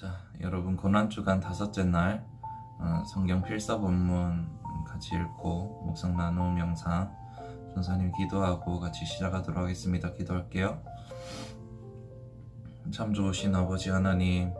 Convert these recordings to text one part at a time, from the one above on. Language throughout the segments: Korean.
자, 여러분 고난 주간 다섯째 날 어, 성경 필사 본문 같이 읽고 묵상 나눔 영상 전사님 기도하고 같이 시작하도록 하겠습니다. 기도할게요. 참 좋으신 아버지 하나님,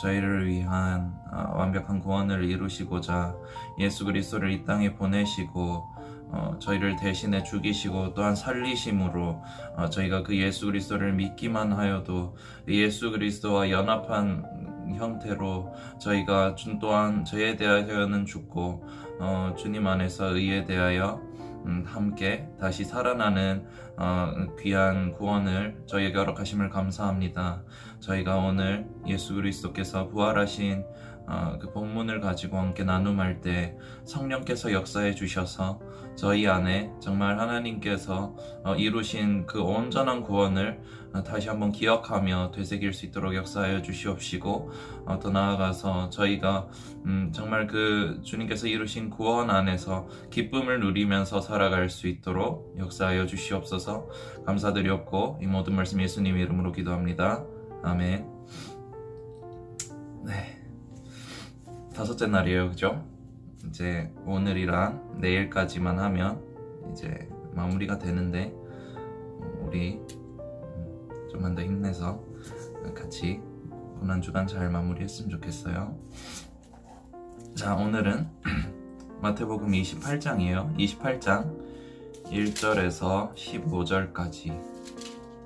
저희를 위한 아, 완벽한 구원을 이루시고자 예수 그리스도를 이 땅에 보내시고 어, 저희를 대신해 죽이시고 또한 살리심으로 어, 저희가 그 예수 그리스도를 믿기만 하여도 예수 그리스도와 연합한 형태로 저희가 준 또한 저희에 대하여는 죽고 어, 주님 안에서 의에 대하여 음, 함께 다시 살아나는 어, 귀한 구원을 저희에게 허락하심을 감사합니다. 저희가 오늘 예수 그리스도께서 부활하신 어, 그 본문을 가지고 함께 나눔할 때 성령께서 역사해 주셔서 저희 안에 정말 하나님께서 어, 이루신 그 온전한 구원을 어, 다시 한번 기억하며 되새길 수 있도록 역사하여 주시옵시고 어, 더 나아가서 저희가 음, 정말 그 주님께서 이루신 구원 안에서 기쁨을 누리면서 살아갈 수 있도록 역사하여 주시옵소서 감사드렸고 이 모든 말씀 예수님 이름으로 기도합니다. 아멘. 네. 다섯째 날이에요, 그죠? 이제 오늘이랑 내일까지만 하면 이제 마무리가 되는데 우리 음, 좀만 더 힘내서 같이 고난 주간 잘 마무리했으면 좋겠어요. 자, 오늘은 마태복음 28장이에요. 28장 1절에서 15절까지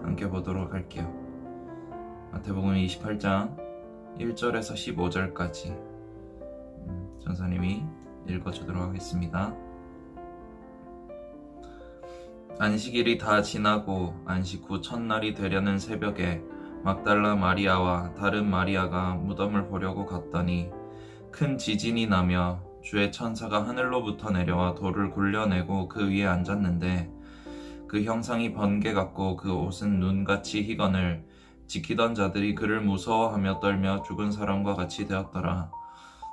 함께 보도록 할게요. 마태복음 28장 1절에서 15절까지 음, 전사님이 읽어주도록 하겠습니다. 안식일이 다 지나고 안식 후 첫날이 되려는 새벽에 막달라 마리아와 다른 마리아가 무덤을 보려고 갔더니 큰 지진이 나며 주의 천사가 하늘로부터 내려와 돌을 굴려내고 그 위에 앉았는데 그 형상이 번개 같고 그 옷은 눈같이 희건을 지키던 자들이 그를 무서워하며 떨며 죽은 사람과 같이 되었더라.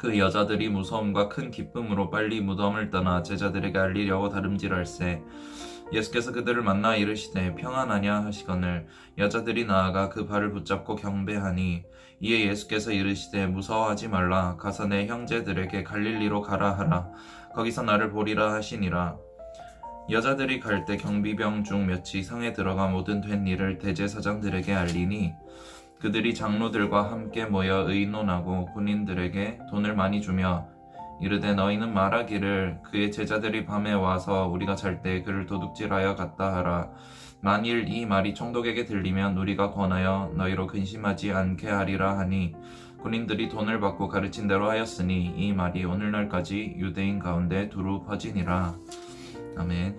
그 여자들이 무서움과 큰 기쁨으로 빨리 무덤을 떠나 제자들에게 알리려고 다름질할세. 예수께서 그들을 만나 이르시되 평안하냐 하시거늘 여자들이 나아가 그 발을 붙잡고 경배하니 이에 예수께서 이르시되 무서워하지 말라. 가서 내 형제들에게 갈릴리로 가라 하라. 거기서 나를 보리라 하시니라. 여자들이 갈 때 경비병 중 몇이 성에 들어가 모든 된 일을 대제사장들에게 알리니 그들이 장로들과 함께 모여 의논하고 군인들에게 돈을 많이 주며 이르되 너희는 말하기를 그의 제자들이 밤에 와서 우리가 잘 때 그를 도둑질하여 갔다 하라. 만일 이 말이 총독에게 들리면 우리가 권하여 너희로 근심하지 않게 하리라 하니 군인들이 돈을 받고 가르친 대로 하였으니 이 말이 오늘날까지 유대인 가운데 두루 퍼지니라. 아멘.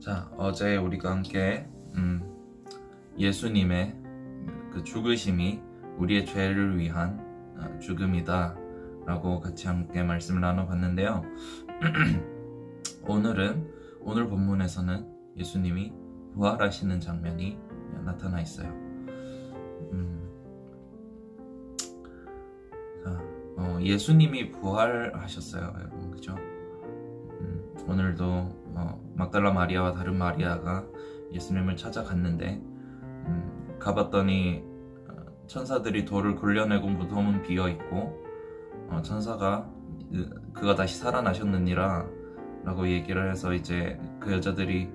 자 어제 우리가 함께 음, 예수님의 그 죽으심이 우리의 죄를 위한 어, 죽음이다 라고 같이 함께 말씀을 나눠봤는데요. 오늘은 오늘 본문에서는 예수님이 부활하시는 장면이 나타나 있어요. 음, 자, 어, 예수님이 부활하셨어요. 여러분 그죠? 음, 오늘도 어, 막달라 마리아와 다른 마리아가 예수님을 찾아갔는데 음, 가봤더니 어, 천사들이 돌을 굴려내고 무덤은 비어 있고 어, 천사가 그- 그가 다시 살아나셨느니라 라고 얘기를 해서 이제 그 여자들이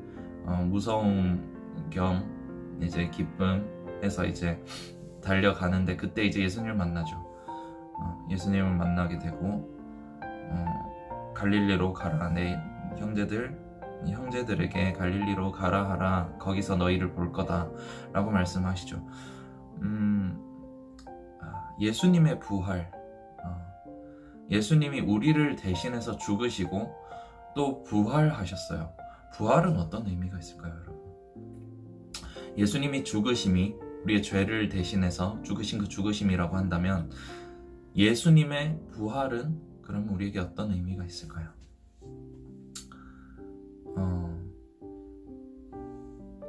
어, 무서움 겸 이제 기쁨해서 이제 달려가는데 그때 이제 예수님을 만나죠. 어, 예수님을 만나게 되고 어, 갈릴리로 가라 내 형제들 형제들에게 갈릴리로 가라 하라 거기서 너희를 볼 거다라고 말씀하시죠. 음, 아, 예수님의 부활, 어, 예수님이 우리를 대신해서 죽으시고 또 부활하셨어요. 부활은 어떤 의미가 있을까요, 여러분? 예수님이 죽으심이 우리의 죄를 대신해서 죽으신 그 죽으심이라고 한다면 예수님의 부활은 그럼 우리에게 어떤 의미가 있을까요? 어,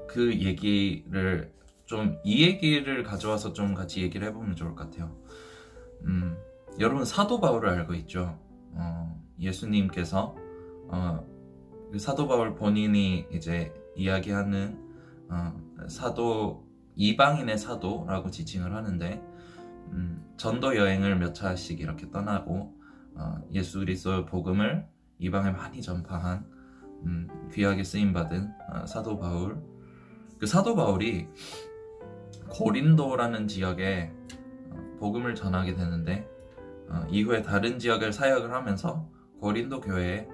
그 얘기를 좀 이 얘기를 가져와서 좀 같이 얘기를 해보면 좋을 것 같아요. 음, 여러분 사도 바울을 알고 있죠? 어, 예수님께서 어, 그 사도 바울 본인이 이제 이야기하는 어, 사도 이방인의 사도라고 지칭을 하는데 음, 전도 여행을 몇 차씩 이렇게 떠나고 어, 예수 그리스도의 복음을 이방에 많이 전파한 음, 귀하게 쓰임 받은 어, 사도 바울. 그 사도 바울이 고린도라는 지역에 어, 복음을 전하게 되는데 어, 이후에 다른 지역을 사역을 하면서 고린도 교회에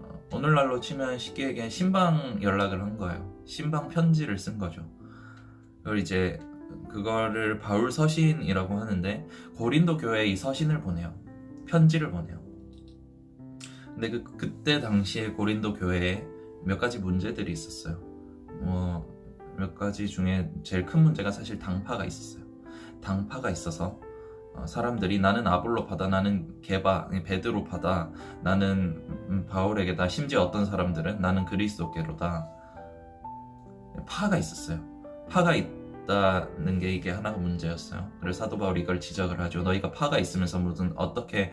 어, 오늘날로 치면 쉽게 얘기하면 신방 연락을 한 거예요. 신방 편지를 쓴 거죠. 그걸 이제 그거를 바울 서신이라고 하는데 고린도 교회에 이 서신을 보내요. 편지를 보내요. 근데 그 그때 당시에 고린도 교회에 몇 가지 문제들이 있었어요. 뭐 몇 가지 중에 제일 큰 문제가 사실 당파가 있었어요. 당파가 있어서 어, 사람들이 나는 아볼로파다, 나는 게바, 베드로 파다, 나는 음, 바울에게다. 심지어 어떤 사람들은 나는 그리스도께로다. 파가 있었어요. 파가 있다는 게 이게 하나가 문제였어요. 그래서 사도 바울이 이걸 지적을 하죠. 너희가 파가 있으면서 무슨 어떻게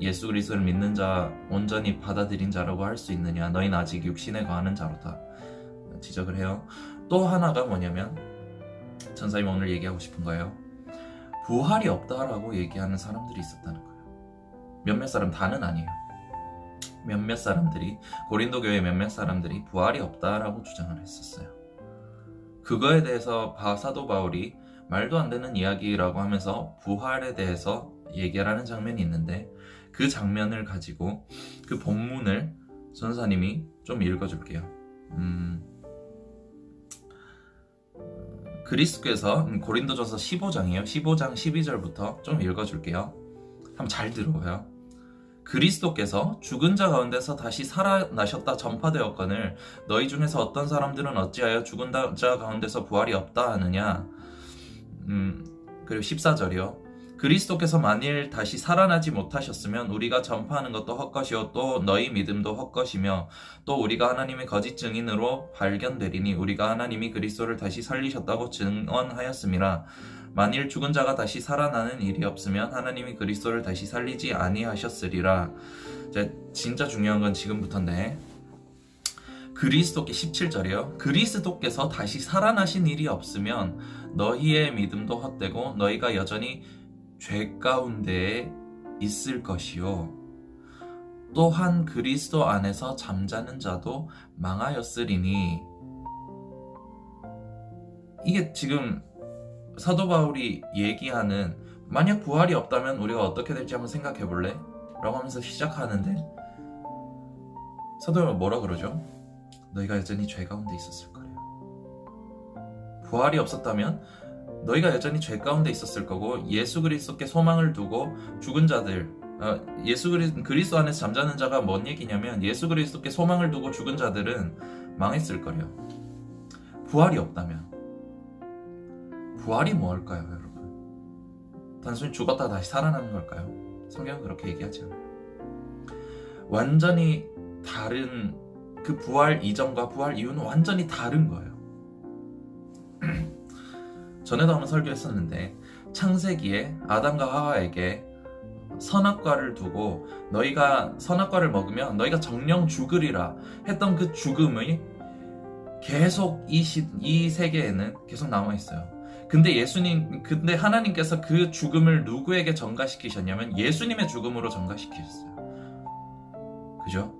예수 그리스도를 믿는 자 온전히 받아들인 자라고 할 수 있느냐? 너희는 아직 육신에 거하는 자로다. 지적을 해요. 또 하나가 뭐냐면 전사님 오늘 얘기하고 싶은 거예요. 부활이 없다라고 얘기하는 사람들이 있었다는 거예요. 몇몇 사람 다는 아니에요. 몇몇 사람들이 고린도 교회 몇몇 사람들이 부활이 없다라고 주장을 했었어요. 그거에 대해서 바 사도 바울이 말도 안 되는 이야기라고 하면서 부활에 대해서 얘기하는 장면이 있는데 그 장면을 가지고 그 본문을 전사님이 좀 읽어줄게요. 음, 그리스도께서 음, 고린도전서 15장이에요. 15장 12절부터 좀 읽어줄게요. 한번 잘 들어봐요. 그리스도께서 죽은 자 가운데서 다시 살아나셨다 전파되었거늘 너희 중에서 어떤 사람들은 어찌하여 죽은 자 가운데서 부활이 없다 하느냐 음, 그리고 14절이요 그리스도께서 만일 다시 살아나지 못하셨으면 우리가 전파하는 것도 헛것이요 또 너희 믿음도 헛것이며 또 우리가 하나님의 거짓 증인으로 발견되리니 우리가 하나님이 그리스도를 다시 살리셨다고 증언하였음이라 만일 죽은 자가 다시 살아나는 일이 없으면 하나님이 그리스도를 다시 살리지 아니하셨으리라. 진짜 중요한 건 지금부터인데 그리스도께 17절이요. 그리스도께서 다시 살아나신 일이 없으면 너희의 믿음도 헛되고 너희가 여전히 죄 가운데에 있을 것이요. 또한 그리스도 안에서 잠자는 자도 망하였으리니 이게 지금 사도 바울이 얘기하는 만약 부활이 없다면 우리가 어떻게 될지 한번 생각해 볼래? 라고 하면서 시작하는데 사도 바울 뭐라 그러죠? 너희가 여전히 죄 가운데 있었을 거래요. 부활이 없었다면 너희가 여전히 죄 가운데 있었을 거고 예수 그리스도께 소망을 두고 죽은 자들 어, 예수 그리, 그리스도 안에서 잠자는 자가 뭔 얘기냐면 예수 그리스도께 소망을 두고 죽은 자들은 망했을 거래요. 부활이 없다면 부활이 뭘까요, 여러분? 단순히 죽었다 다시 살아나는 걸까요? 성경은 그렇게 얘기하지. 완전히 다른 그 부활 이전과 부활 이후는 완전히 다른 거예요. 전에도 한번 설교했었는데 창세기에 아담과 하와에게 선악과를 두고 너희가 선악과를 먹으면 너희가 정령 죽으리라 했던 그 죽음이 계속 이, 시, 이 세계에는 계속 남아 있어요. 근데 예수님, 근데 하나님께서 그 죽음을 누구에게 전가시키셨냐면 예수님의 죽음으로 전가시키셨어요. 그죠?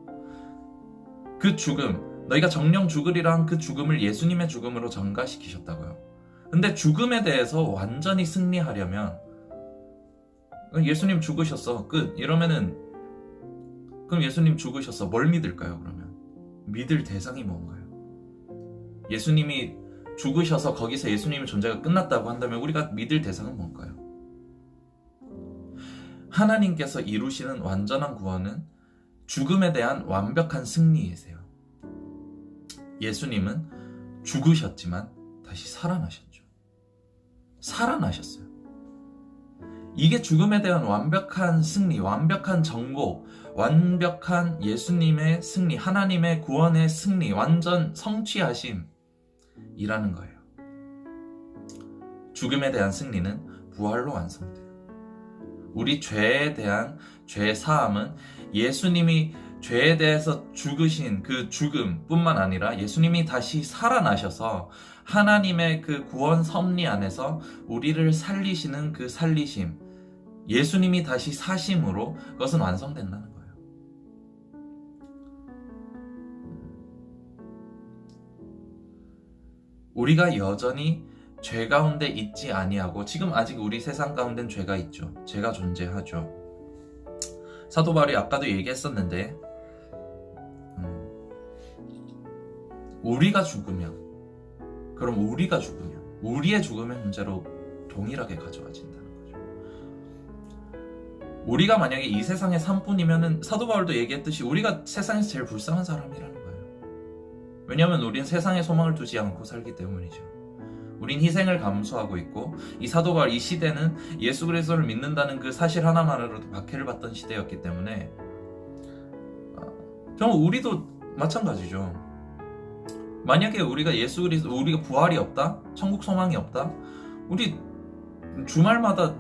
그 죽음, 너희가 정령 죽으리라 한 그 죽음을 예수님의 죽음으로 전가시키셨다고요. 근데 죽음에 대해서 완전히 승리하려면 예수님 죽으셨어. 끝. 이러면은 그럼 예수님 죽으셨어. 뭘 믿을까요, 그러면? 믿을 대상이 뭔가요? 예수님이 죽으셔서 거기서 예수님의 존재가 끝났다고 한다면 우리가 믿을 대상은 뭔가요? 하나님께서 이루시는 완전한 구원은 죽음에 대한 완벽한 승리이세요. 예수님은 죽으셨지만 다시 살아나셨죠. 살아나셨어요. 이게 죽음에 대한 완벽한 승리, 완벽한 정복, 완벽한 예수님의 승리, 하나님의 구원의 승리, 완전 성취하심이라는 거예요. 죽음에 대한 승리는 부활로 완성돼요. 우리 죄에 대한 죄 사함은 예수님이 죄에 대해서 죽으신 그 죽음뿐만 아니라 예수님이 다시 살아나셔서 하나님의 그 구원 섭리 안에서 우리를 살리시는 그 살리심, 예수님이 다시 사심으로 그것은 완성된다는 거예요. 우리가 여전히 죄 가운데 있지 아니하고 지금 아직 우리 세상 가운데는 죄가 있죠. 죄가 존재하죠. 사도 바울이 아까도 얘기했었는데 우리가 죽으면 그럼 우리가 죽으면 우리의 죽음의 문제로 동일하게 가져와진다는 거죠. 우리가 만약에 이 세상의 산뿐이면은 사도 바울도 얘기했듯이 우리가 세상에서 제일 불쌍한 사람이라는 거예요. 왜냐하면 우리는 세상에 소망을 두지 않고 살기 때문이죠. 우린 희생을 감수하고 있고 이 사도 바울 이 시대는 예수 그리스도를 믿는다는 그 사실 하나만으로도 박해를 받던 시대였기 때문에 어, 정말 우리도 마찬가지죠. 만약에 우리가 예수 그리스도 우리가 부활이 없다, 천국 소망이 없다, 우리 주말마다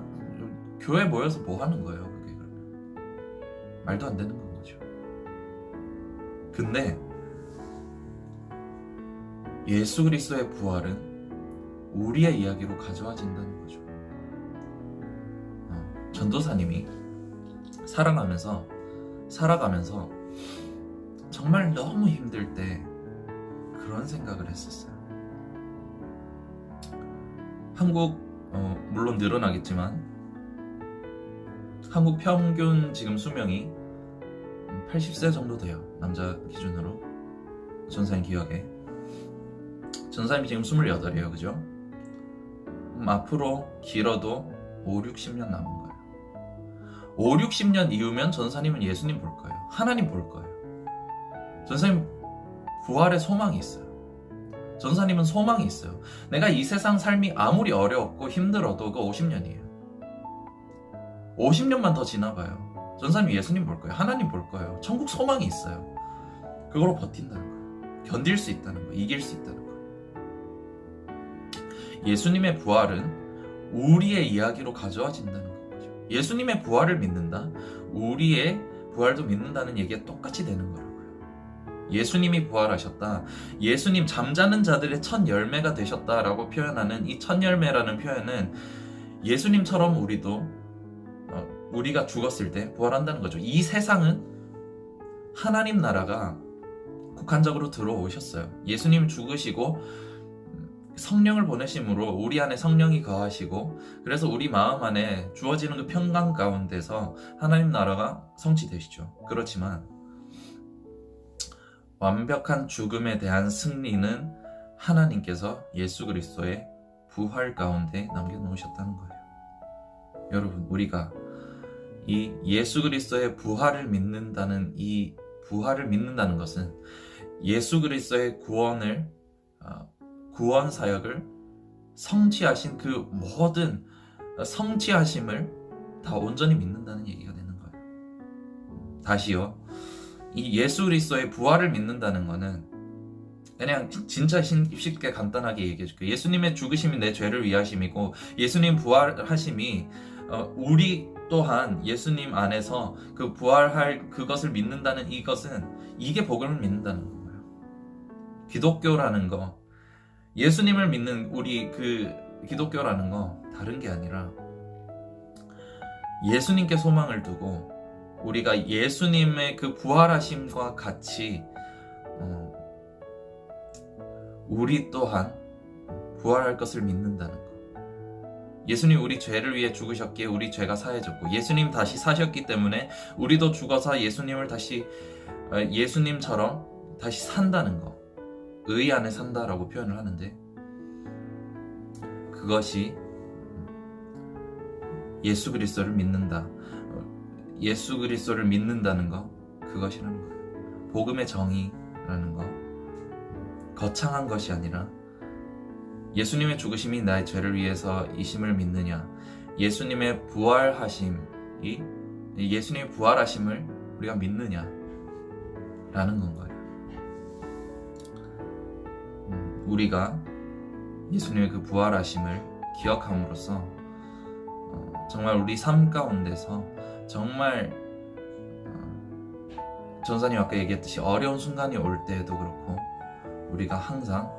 교회 모여서 뭐 하는 거예요? 그게 그러면 말도 안 되는 건 거죠. 근데 예수 그리스도의 부활은 우리의 이야기로 가져와진다는 거죠. 어, 전도사님이 살아가면서 살아가면서 정말 너무 힘들 때 그런 생각을 했었어요. 한국 어, 물론 늘어나겠지만 한국 평균 지금 수명이 80세 정도 돼요. 남자 기준으로 전사님 기억에 전사님이 지금 28이에요. 그죠? 음, 앞으로 길어도 5, 60년 남은 거예요. 5, 60년 이후면 전사님은 예수님 볼 거예요. 하나님 볼 거예요. 전사님 부활의 소망이 있어요. 전사님은 소망이 있어요. 내가 이 세상 삶이 아무리 어려웠고 힘들어도 그 50년이에요. 50년만 더 지나봐요. 전사님 예수님 볼 거예요. 하나님 볼 거예요. 천국 소망이 있어요. 그걸로 버틴다는 거예요. 견딜 수 있다는 거예요. 이길 수 있다는 거예요. 예수님의 부활은 우리의 이야기로 가져와진다는 거죠. 예수님의 부활을 믿는다. 우리의 부활도 믿는다는 얘기가 똑같이 되는 거라고요. 예수님이 부활하셨다. 예수님 잠자는 자들의 첫 열매가 되셨다라고 표현하는 이 첫 열매라는 표현은 예수님처럼 우리도 어, 우리가 죽었을 때 부활한다는 거죠. 이 세상은 하나님 나라가 국한적으로 들어오셨어요. 예수님 죽으시고 성령을 보내심으로 우리 안에 성령이 거하시고 그래서 우리 마음 안에 주어지는 그 평강 가운데서 하나님 나라가 성취되시죠. 그렇지만 완벽한 죽음에 대한 승리는 하나님께서 예수 그리스도의 부활 가운데 남겨놓으셨다는 거예요. 여러분, 우리가 이 예수 그리스도의 부활을 믿는다는 이 부활을 믿는다는 것은 예수 그리스도의 구원을 어, 구원 사역을 성취하신 그 모든 성취하심을 다 온전히 믿는다는 얘기가 되는 거예요. 다시요. 이 예수 그리스도의 부활을 믿는다는 거는 그냥 진짜 쉽게 간단하게 얘기해 줄게요. 예수님의 죽으심이 내 죄를 위하심이고 예수님 부활하심이 어, 우리 또한 예수님 안에서 그 부활할 그것을 믿는다는 이것은 이게 복음을 믿는다는 거예요. 기독교라는 거 예수님을 믿는 우리 그 기독교라는 거 다른 게 아니라 예수님께 소망을 두고 우리가 예수님의 그 부활하심과 같이 어, 우리 또한 부활할 것을 믿는다는 것. 예수님 우리 죄를 위해 죽으셨기에 우리 죄가 사해졌고 예수님 다시 사셨기 때문에 우리도 죽어서 예수님을 다시 어, 예수님처럼 다시 산다는 것. 의 안에 산다라고 표현을 하는데 그것이 예수 그리스도를 믿는다. 어, 예수 그리스도를 믿는다는 것 그것이라는 거예요. 복음의 정의라는 것 거창한 것이 아니라 예수님의 죽으심이 나의 죄를 위해서 이심을 믿느냐 예수님의 부활하심이 예수님의 부활하심을 우리가 믿느냐 라는 건 거예요. 음, 우리가 예수님의 그 부활하심을 기억함으로써 어, 정말 우리 삶 가운데서 정말 어, 전사님 아까 얘기했듯이 어려운 순간이 올 때에도 그렇고 우리가 항상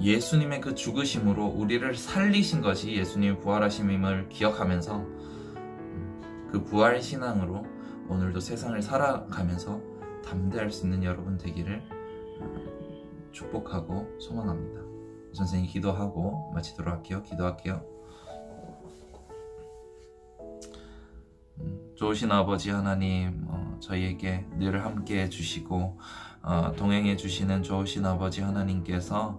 예수님의 그 죽으심으로 우리를 살리신 것이 예수님의 부활하심임을 기억하면서 음, 그 부활 신앙으로 오늘도 세상을 살아가면서 담대할 수 있는 여러분 되기를 어, 축복하고 소망합니다. 선생님 기도하고 마치도록 할게요. 기도할게요. 좋으신 아버지 하나님, 어, 저희에게 늘 함께 해주시고 어, 동행해 주시는 좋으신 아버지 하나님께서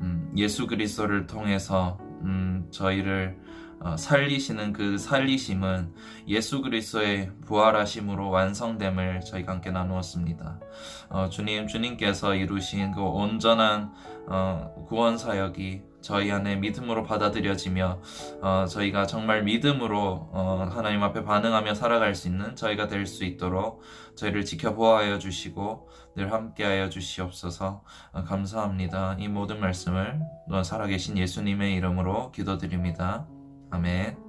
음, 예수 그리스도를 통해서 음, 저희를 어, 살리시는 그 살리심은 예수 그리스도의 부활하심으로 완성됨을 저희가 함께 나누었습니다. 어, 주님, 주님께서 이루신 그 온전한 어, 구원 사역이 저희 안에 믿음으로 받아들여지며 어, 저희가 정말 믿음으로 어, 하나님 앞에 반응하며 살아갈 수 있는 저희가 될 수 있도록 저희를 지켜보아여 주시고 늘 함께하여 주시옵소서 어, 감사합니다. 이 모든 말씀을 또 살아계신 예수님의 이름으로 기도드립니다. 아멘.